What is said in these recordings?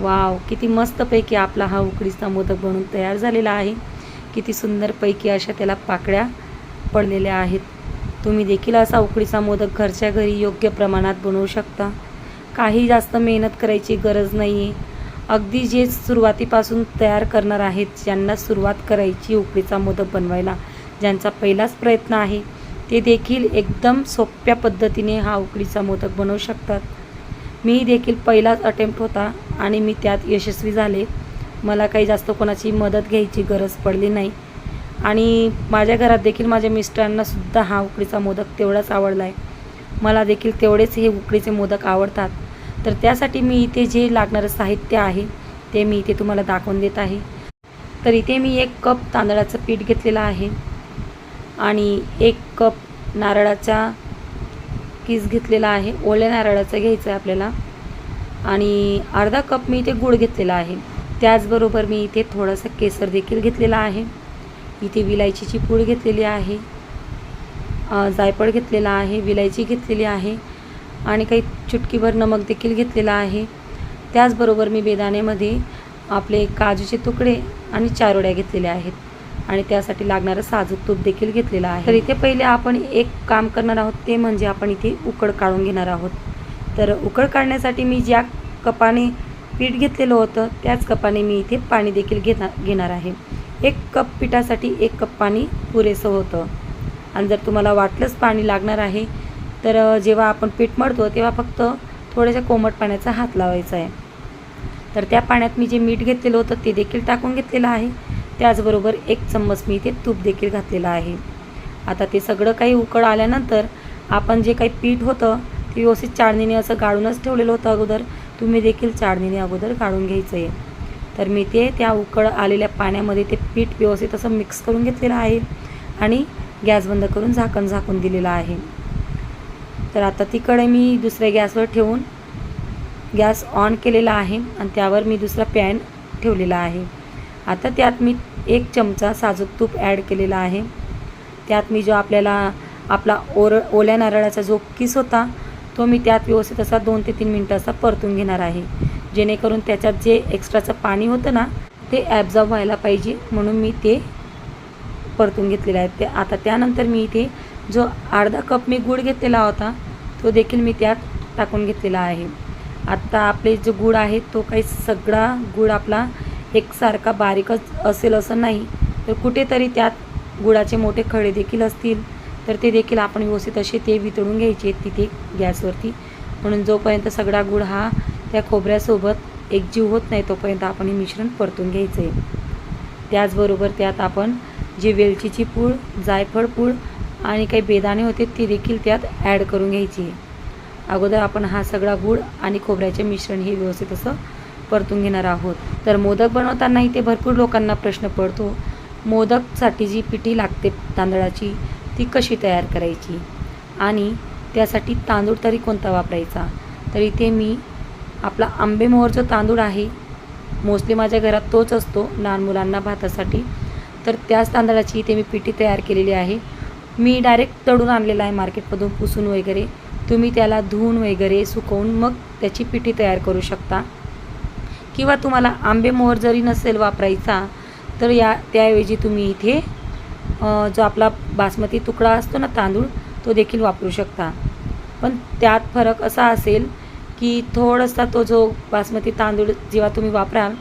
Wow किती मस्तपैकी आपला हा उकडीचा मोदक बनून तयार झालेला आहे. किती सुंदरपैकी अशा त्याला पाकळ्या पडलेल्या आहेत. तुम्ही देखील असा उकडीचा मोदक घरच्या घरी योग्य प्रमाणात बनवू शकता. काही जास्त मेहनत करायची गरज नाही आहे अगदी जे सुरुवातीपासून तयार करणार आहेत ज्यांना सुरुवात करायची उकडीचा मोदक बनवायला ज्यांचा पहिलाच प्रयत्न आहे ते देखील एकदम सोप्या पद्धतीने हा उकडीचा मोदक बनवू शकतात. मी देखील पहिलाच अटेम्प्ट होता. आणि मी त्यात यशस्वी झाले. मला काही जास्त कोणाची मदत घ्यायची गरज पडली नाही. आणि माझ्या घरात देखील माझ्या मिस्टरांनासुद्धा हा उकडीचा मोदक तेवढाच आवडला आहे मला देखील तेवढेच हे उकडीचे मोदक आवडतात. तर त्यासाठी मी इथे जे लागणारं साहित्य आहे ते मी इथे तुम्हाला दाखवून देत आहे. तर इथे मी एक कप तांदळाचं पीठ घेतलेलं आहे आणि एक कप नारळाचा किस घेतलेला आहे. ओल्या नारळाचं घ्यायचं आहे आपल्याला. आणि अर्धा कप मी इथे गूळ घेतलेला आहे. त्याचबरोबर मी इथे थोडासा केसर देखील घेतलेला आहे. इथे विलायचीची पूड घेतलेली आहे. जायफळ घेतलेला आहे विलायची घेतलेली आहे आणि काही चुटकीभर नमक देखील घेतलेला आहे. त्याचबरोबर मी बेदाण्यामध्ये आपले काजूचे तुकडे आणि चारोड्या घेतलेल्या आहेत आणि त्यासाठी लागणारं साजूक तूप देखील घेतलेलं आहे. तर इथे पहिले आपण एक काम करणार आहोत ते म्हणजे आपण इथे उकड काढून घेणार आहोत. तर उकळ काढण्यासाठी मी ज्या कपाने पीठ घेतलेलं होतं त्याच कपाने मी इथे पाणी देखील घेणार घेणार आहे. एक कप पिठासाठी एक कप पाणी पुरेसं होतं. आणि जर तुम्हाला वाटलंच पाणी लागणार आहे तर जेव्हा आपण पीठ मळतो तेव्हा फक्त थोड्याशा कोमट पाण्याचा हात लावायचा आहे. तर त्या पाण्यात मी जे मीठ घेतलेलं होतं ते देखील टाकून घेतलेलं आहे. त्याचबरोबर एक चम्मच मी इथे तूप देखील घातलेलं आहे. आता ते सगळं काही उकळ आल्यानंतर आपण जे काही पीठ होतं ते व्यवस्थित चाळणीने असं गाळूनच ठेवलेलं होतं अगोदर. तुम्ही देखील चाळणीने अगोदर गाळून घ्यायचं आहे तर मी ते त्या उकळ आलेल्या पाण्यामध्ये ते पीठ व्यवस्थित असं मिक्स करून घेतलेलं आहे आणि गॅस बंद करून झाकण झाकून दिलेलं आहे. तर आता तिकडे मी दुसऱ्या गॅसवर ठेवून गॅस ऑन केलेला आहे आणि त्यावर मी दुसरा पॅन ठेवलेला आहे. आता त्यात मी एक चमचा साजूक तूप ॲड केलेला आहे. त्यात मी जो आपल्याला आपला ओर ओल्या नारळाचा जो किस होता तो मी त्यात व्यवस्थित असा दोन ते तीन मिनटं असा परतून घेणार आहे. जेणेकरून त्याच्यात जे एक्स्ट्राचं पाणी होतं ना ते ॲब्झॉर्ब व्हायला पाहिजे म्हणून मी ते परतून घेतलेलं आहे. ते आता त्यानंतर मी इथे जो अर्धा कप मी गूळ घेतलेला होता तो देखील मी त्यात टाकून घेतलेला आहे. आत्ता आपले जो गूळ आहे तो काही सगळा गूळ आपला एकसारखा बारीकच असेल असं नाही तर कुठेतरी त्यात गुळाचे मोठे खडे देखील असतील. तर ते देखील आपण व्यवस्थित असे ते वितळून घ्यायचे तिथे गॅसवरती. म्हणून जोपर्यंत सगळा गुळ हा त्या खोबऱ्यासोबत एकजीव होत नाही तोपर्यंत आपण हे मिश्रण परतून घ्यायचं आहे त्याचबरोबर त्यात आपण जी वेलचीची पूळ जायफळ पूळ आणि काही बेदाणे होते ते देखील त्यात ॲड करून घ्यायची. आहे अगोदर आपण हा सगळा गूळ आणि खोबऱ्याचे मिश्रण हे व्यवस्थित असं परतून घेणार आहोत. तर मोदक बनवताना इथे भरपूर लोकांना प्रश्न पडतो. मोदकसाठी जी पिठी लागते तांदळाची ती कशी तयार करायची? आणि त्यासाठी तांदूळ तरी कोणता वापरायचा? तर इथे मी आपला आंबेमोहर जो तांदूळ आहे मोस्टली माझ्या घरात तोच असतो लहान मुलांना भातासाठी. तर त्याच तांदळाची इथे मी पिठी तयार केलेली आहे. मी डायरेक्ट तळून आणलेला आहे मार्केटमधून पुसून वगैरे. तुम्ही त्याला धुवून वगैरे सुकवून मग त्याची पिठी तयार करू शकता. किंवा तुम्हाला आंबेमोहर जरी नसेल वापरायचा तर या त्याऐवजी तुम्ही इथे जो आपला बासमती तुकडा असतो ना तांदूळ तो देखील वापरू शकता. पण त्यात फरक असा असेल की थोडासा तो जो बासमती तांदूळ जेव्हा तुम्ही वापराल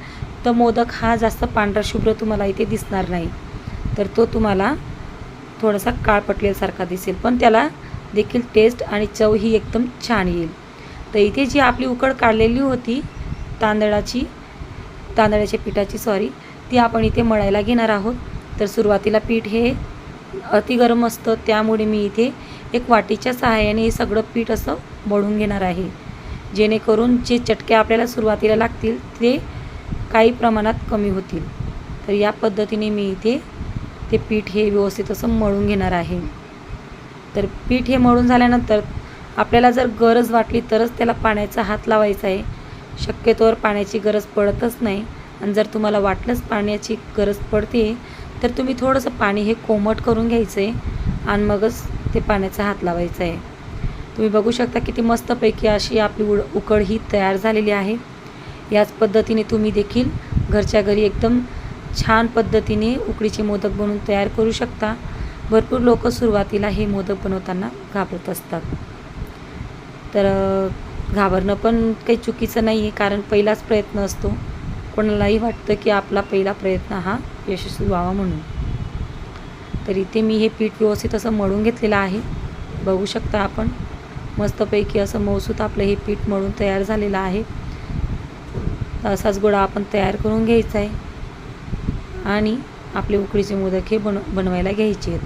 तर मोदक हा जास्त पांढरा शुभ्र तुम्हाला इथे दिसणार नाही. तर तो तुम्हाला थोडासा काळपटलेसारखा दिसेल. पण त्याला देखील टेस्ट आणि चव ही एकदम छान येईल. तर इथे जी आपली उकड काढलेली होती तांदळाची तांदळाच्या पिठाची सॉरी ती आपण इथे मळायला घेणार आहोत. तर सुरुवातीला पीठ हे अति गरम असतं त्यामुळे मी इथे एक वाटीच्या सहाय्याने हे सगळं पीठ असं मळून घेणार आहे. जेणेकरून जे चटके आपल्याला सुरुवातीला लागतील ते काही प्रमाणात कमी होतील. तर या पद्धतीने मी इथे ते पीठ हे व्यवस्थित असं मळून घेणार आहे. तर पीठ हे मळून झाल्यानंतर आपल्याला जर गरज वाटली तरच त्याला पाण्याचा हात लावायचा आहे. शक्यतोवर पाण्याची गरज पडतच नाही. आणि जर तुम्हाला वाटलंच पाण्याची गरज पडते तर तुम्ही थोडंसं पाणी हे कोमट करून घ्यायचं आहे आणि मगच ते पाण्याचा हात लावायचा आहे तुम्ही बघू शकता किती मस्तपैकी अशी आपली उड उकड ही तयार झालेली आहे. याच पद्धतीने तुम्ही देखील घरच्या घरी एकदम छान पद्धतीने उकडीचे मोदक बनवून तयार करू शकता. भरपूर लोक सुरुवातीला हे मोदक बनवताना घाबरत असतात. तर घाबरणं पण काही चुकीचं नाही आहे कारण पहिलाच प्रयत्न असतो. कोणालाही वाटतं की आपला पहिला प्रयत्न हा यशस्वी व्हावा म्हणून. तर इथे मी हे पीठ व्यवस्थित असं मळून घेतलेलं आहे. बघू शकता आपण. मस्तपैकी असं मौसूत आपलं हे पीठ मळून तयार झालेलं आहे. असाच गोळा आपण तयार करून घ्यायचा आहे. आणि आपले उकडीचे मोदक हे बन बनवायला घ्यायचे आहेत.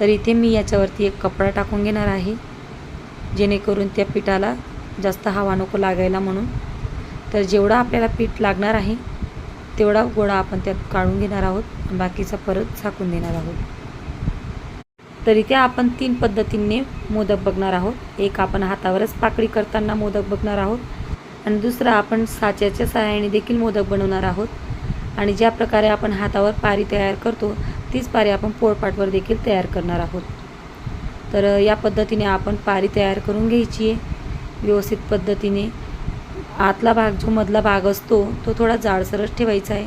तर इथे मी याच्यावरती एक कपडा टाकून घेणार आहे. जेणेकरून त्या पिठाला जास्त हवा नको लागायला म्हणून. तर जेवढा आपल्याला पीठ लागणार आहे तेवढा गोळा आपण त्यात काढून घेणार आहोत. बाकीचा परत झाकून देणार आहोत. तर इथे आपण तीन पद्धतीने मोदक बघणार आहोत. एक आपण हातावरच पाकळी करताना मोदक बघणार आहोत. आणि दुसरा आपण साच्याच्या सहाय्याने देखील मोदक बनवणार आहोत. आणि ज्या प्रकारे आपण हातावर पारी तयार करतो तीच पारी आपण पोळपाटवर देखील तयार करणार आहोत. तर या पद्धतीने आपण पारी तयार करून घ्यायची आहे. व्यवस्थित पद्धतीने आतला भाग जो मधला भाग असतो तो थोडा जाडसरच ठेवायचा आहे.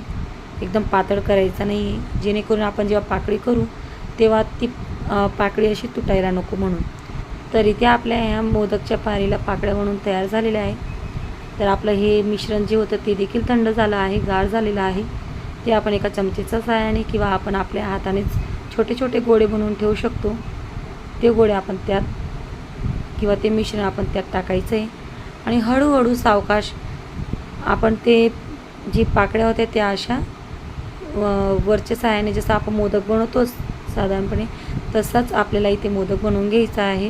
एकदम पातळ करायचा नाही आहे जेणेकरून आपण जेव्हा पाकळी करू तेव्हा ती पाकळी अशी तुटायला नको म्हणून. तर इथे आपल्या ह्या मोदकच्या पारीला पाकळ्या म्हणून तयार झालेल्या आहे तर आपलं हे मिश्रण जे होतं ते देखील थंड झालं आहे गार झालेलं आहे. ते आपण एका चमचेच्या सहाय्याने किंवा आपण आपल्या हातानेच छोटे छोटे गोळे बनवून ठेवू शकतो. ते गोळे आपण त्यात किंवा ते मिश्रण आपण त्यात टाकायचं आहे आणि हळूहळू सावकाश आपण ते जी पाकळ्या होत्या त्या अशा व- वरच्या सहाय्याने जसं आपण मोदक बनवतोच साधारणपणे तसाच आपल्याला इथे मोदक बनवून घ्यायचा आहे.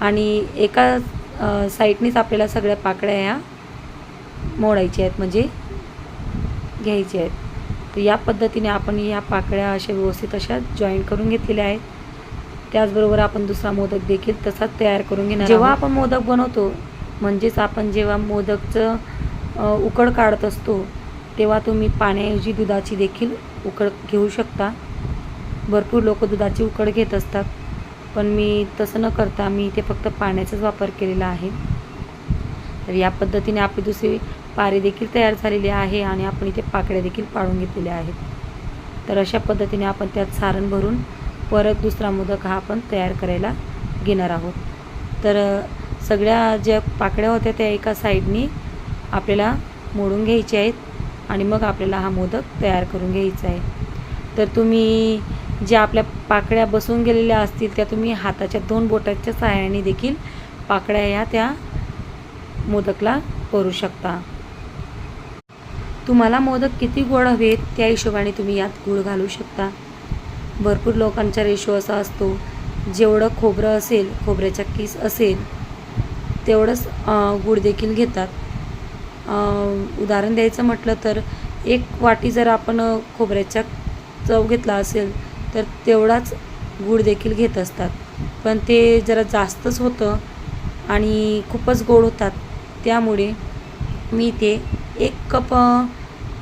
आणि एका साईटनेच आपल्याला सगळ्या पाकळ्या ह्या मोडायच्या आहेत म्हणजे घ्यायच्या आहेत. तर या पद्धतीने आपण या पाकळ्या अशा व्यवस्थित अशा जॉईन करून घेतलेल्या आहेत. त्याचबरोबर आपण दुसरा मोदक देखील तसाच तयार करून घेणार जेव्हा आपण मोदक बनवतो म्हणजेच आपण जेव्हा मोदकचं उकड काढत असतो तेव्हा तुम्ही पाण्याऐवजी दुधाची देखील उकड घेऊ शकता. भरपूर लोक दुधाची उकड घेत असतात पण मी तसं न करता मी इथे फक्त पाण्याचाच वापर केलेला आहे. तर या पद्धतीने आपली दुसरी पारी देखील तयार झालेली आहे आणि आपण इथे पाकळ्या देखील पाडून घेतलेल्या आहेत. तर अशा पद्धतीने आपण त्यात सारण भरून परत दुसरा मोदक हा आपण तयार करायला घेणार आहोत. तर सगळ्या ज्या पाकळ्या होत्या त्या एका साईडनी आपल्याला मोडून घ्यायच्या आहेत आणि मग आपल्याला हा मोदक तयार करून घ्यायचा आहे. तर तुम्ही ज्या आपल्या पाकळ्या बसून गेलेल्या असतील त्या तुम्ही हाताच्या दोन बोटाच्या सहाय्याने देखील पाकळ्या या त्या मोदकला करू शकता. तुम्हाला मोदक किती गोड हवेत त्या हिशोबाने तुम्ही यात गूळ घालू शकता. भरपूर लोकांचा रेशो असा असतो जेवढं खोबरं असेल खोबऱ्याचा किस असेल तेवढंच गुळदेखील गूळ देखील घेतात. उदाहरण द्यायचं म्हटलं तर एक वाटी जर आपण खोबऱ्याच्या खोबऱ्याचा चव घेतला असेल तर तेवढाच गूळ देखील घेत असतात. पण ते जरा जास्तच होतं आणि खूपच गोड होतात. त्यामुळे मी इथे एक कप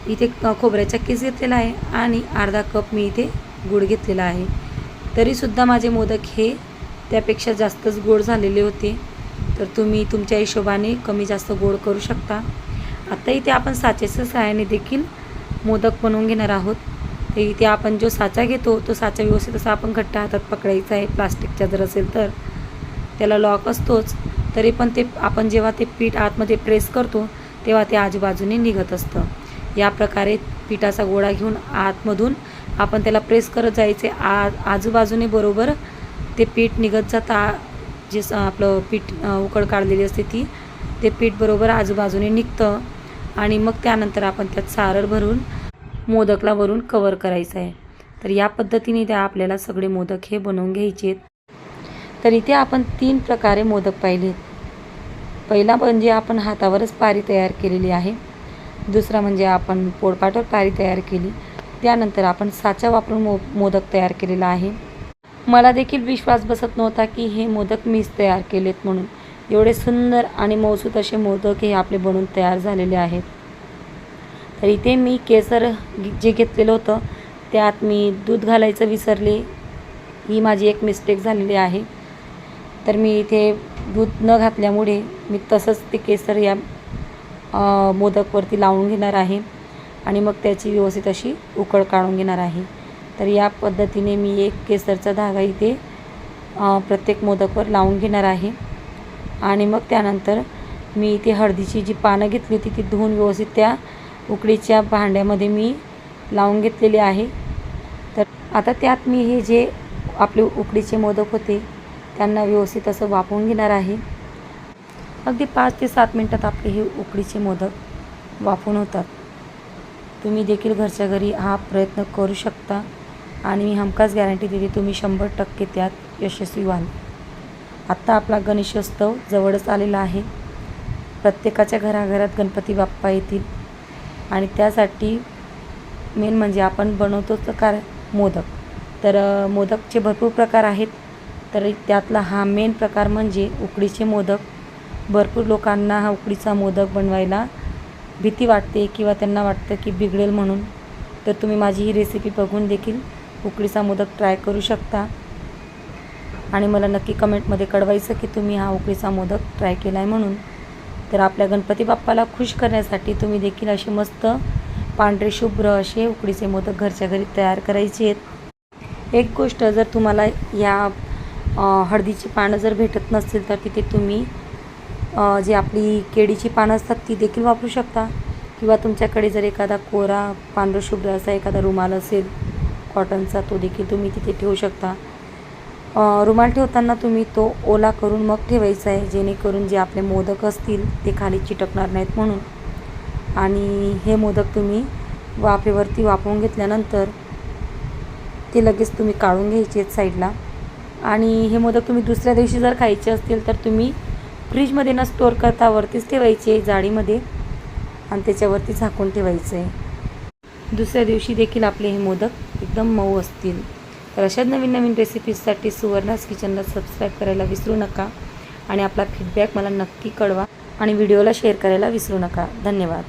इथे खोबऱ्याचा किस घेतलेला आहे आणि अर्धा कप मी इथे गुळ घेतलेला आहे. तरीसुद्धा माझे मोदक हे त्यापेक्षा जास्तच गोड झालेले होते. तर तुम्ही तुमच्या हिशोबाने कमी जास्त गोड करू शकता. आता इथे आपण साच्याच्या सहाय्याने देखील मोदक बनवून घेणार आहोत. तर इथे आपण जो साचा घेतो तो साचा व्यवस्थित असा आपण घट्ट हातात पकडायचा आहे. प्लास्टिकचा जर असेल तर. त्याला लॉक असतोच. तरी पण ते आपण जेव्हा ते पीठ आतमध्ये प्रेस करतो तेव्हा ते आजूबाजूने निघत असतं. या प्रकारे पिठाचा गोळा घेऊन आतमधून आपण त्याला प्रेस करत जायचे. आ आजूबाजूने बरोबर ते पीठ निघत जाता जे स- आपलं पीठ उकड काढलेली असते ती ते पीठ बरोबर आजूबाजूने निघतं आणि मग त्यानंतर आपण त्यात सारळ भरून मोदकला वरून कवर करायचं आहे. तर या पद्धतीने त्या आपल्याला सगळे मोदक हे बनवून घ्यायचे आहेत. तर इथे आपण तीन प्रकारे मोदक पाहिलेत पहिला म्हणजे आपण हातावरच पारी तयार केलेली आहे. दुसरा म्हणजे आपण पोळपाटवर पारी तयार केली. त्यानंतर आपण साचा वापरून मो मोदक तयार केलेला आहे. मला देखील विश्वास बसत नव्हता की हे मोदक मीच तयार केलेत म्हणून. एवढे सुंदर आणि मौसूत असे मोदक हे आपले बनून तयार झालेले आहेत. तर इथे मी केसर जे घेतलेलं होतं त्यात मी दूध घालायचं विसरले. ही माझी एक मिस्टेक झालेली आहे. तर मी इथे दूध न घातल्यामुळे मी तसंच ते केसर या मोदकवरती लावून घेणार आहे. आणि मग त्याची व्यवस्थित अशी उकळ काढून घेणार आहे. तर या पद्धतीने मी एक केसरचा धागा इथे प्रत्येक मोदकवर लावून घेणार आहे. आणि मग त्यानंतर मी इथे हळदीची जी पानं घेतली होती ती धुवून व्यवस्थित त्या उकडीच्या भांड्यामध्ये मी लावून घेतलेली आहे. तर आता त्यात मी हे जे आपले उकडीचे मोदक होते त्यांना व्यवस्थित असं वापरून घेणार आहे. अगदी पाच ते सात मिनटात आपले हे उकडीचे मोदक वाफून होतात. तुम्ही देखील घरच्या घरी हा प्रयत्न करू शकता आणि मी हमखास गॅरंटी देते तुम्ही शंभर टक्के त्यात यशस्वी व्हाल. आत्ता आपला गणेशोत्सव जवळच आलेला आहे. प्रत्येकाच्या घराघरात गणपती बाप्पा येतील. आणि त्यासाठी मेन म्हणजे आपण बनवतो तर काय मोदक. तर मोदकचे भरपूर प्रकार आहेत. तर त्यातला हा मेन प्रकार म्हणजे उकडीचे मोदक. भरपूर लोकांना हा उकडीचा मोदक बनवायला भीती वाटते किंवा त्यांना वाटतं की बिघडेल म्हणून तर तुम्ही माझी ही रेसिपी बघून देखील उकडीचा मोदक ट्राय करू शकता. आणि मला नक्की कमेंटमध्ये कळवायचं की तुम्ही हा उकडीचा मोदक ट्राय केला आहे म्हणून. तर आपल्या गणपती बाप्पाला खुश करण्यासाठी तुम्ही देखील असे मस्त पांढरे शुभ्र असे उकडीचे मोदक घरच्या घरी तयार करायचे आहेत. एक गोष्ट जर तुम्हाला या हळदीची पानं जर भेटत नसतील तर तिथे तुम्ही जी आपली केळीची पानं असतात ती देखील वापरू शकता. किंवा तुमच्याकडे जर एखादा कोरा पांढरशुभ्र असा एखादा रुमाल असेल कॉटनचा तो देखील तुम्ही तिथे ठेवू शकता. रुमाल ठेवताना तुम्ही तो ओला करून मग ठेवायचा आहे जेणेकरून जे आपले मोदक असतील ते खाली चिटकणार नाहीत म्हणून. आणि हे मोदक तुम्ही वाफेवरती वापरून घेतल्यानंतर ते लगेच तुम्ही काढून घ्यायचे आहेत साईडला. आणि हे मोदक तुम्ही दुसऱ्या दिवशी जर खायचे असतील तर तुम्ही फ्रीजमध्ये न स्टोअर करता वरतीच ठेवायचे जाळीमध्ये. आणि त्याच्यावरती झाकून ठेवायचं आहे दुसऱ्या दिवशी देखील आपले हे मोदक एकदम मऊ असतील. तर अशाच नवीन नवीन रेसिपीजसाठी सुवर्णास किचनला सबस्क्राईब करायला विसरू नका. आणि आपला फीडबॅक मला नक्की कळवा. आणि व्हिडिओला शेअर करायला विसरू नका. धन्यवाद.